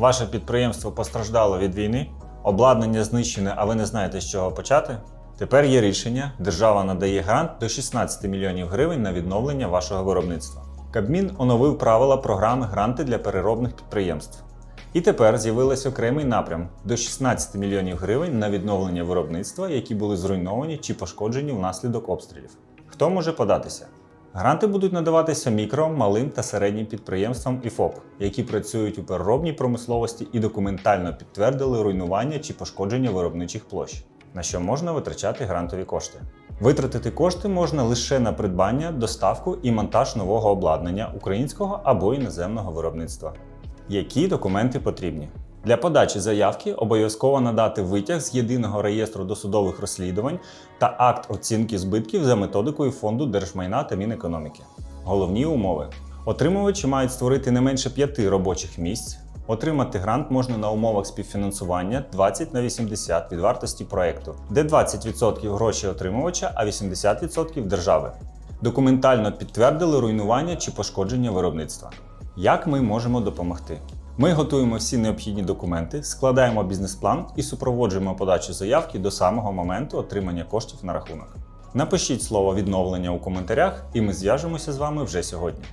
Ваше підприємство постраждало від війни, обладнання знищене, а ви не знаєте, з чого почати. Тепер є рішення. Держава надає грант до 16 мільйонів гривень на відновлення вашого виробництва. Кабмін оновив правила програми гранти для переробних підприємств. І тепер з'явився окремий напрям до 16 мільйонів гривень на відновлення виробництва, які були зруйновані чи пошкоджені внаслідок обстрілів. Хто може податися? Гранти будуть надаватися мікро, малим та середнім підприємствам і ФОП, які працюють у переробній промисловості і документально підтвердили руйнування чи пошкодження виробничих площ, на що можна витрачати грантові кошти. Витратити кошти можна лише на придбання, доставку і монтаж нового обладнання українського або іноземного виробництва. Які документи потрібні? Для подачі заявки обов'язково надати витяг з єдиного реєстру досудових розслідувань та акт оцінки збитків за методикою Фонду держмайна та Мінекономіки. Головні умови: отримувачі мають створити не менше п'яти робочих місць. Отримати грант можна на умовах співфінансування 20 на 80 від вартості проекту, де 20% гроші отримувача, а 80% держави. Документально підтвердили руйнування чи пошкодження виробництва. Як ми можемо допомогти? Ми готуємо всі необхідні документи, складаємо бізнес-план і супроводжуємо подачу заявки до самого моменту отримання коштів на рахунок. Напишіть слово відновлення у коментарях, і ми зв'яжемося з вами вже сьогодні.